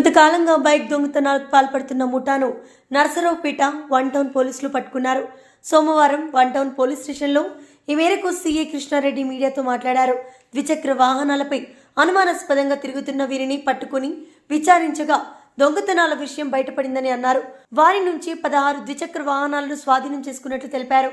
కొంతకాలంగా బైక్ దొంగతనాలకు పాల్పడుతున్న ముఠాను Narasaraopet one town పోలీసులు పట్టుకున్నారు. సోమవారం వన్ టౌన్ పోలీస్ స్టేషన్లో ఈ మేరకు సీఏ కృష్ణారెడ్డి మీడియాతో మాట్లాడారు. ద్విచక్ర వాహనాలపై అనుమానాస్పదంగా తిరుగుతున్న వీరిని పట్టుకుని విచారించగా దొంగతనాల విషయం బయటపడిందని అన్నారు. వారి నుంచి పదహారు ద్విచక్ర వాహనాలను స్వాధీనం చేసుకున్నట్లు తెలిపారు.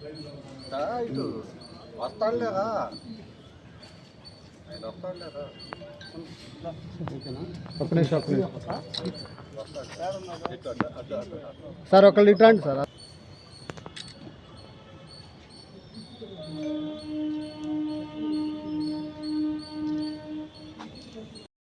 ఇటు. వస్తాడులేరా ఆయన వస్తాడులేరా ఓకేనా ఒక్క నిమిషం ఒక్క వస్తాడు సార్ ఒకళ్ళు ఇటు రండి సార్.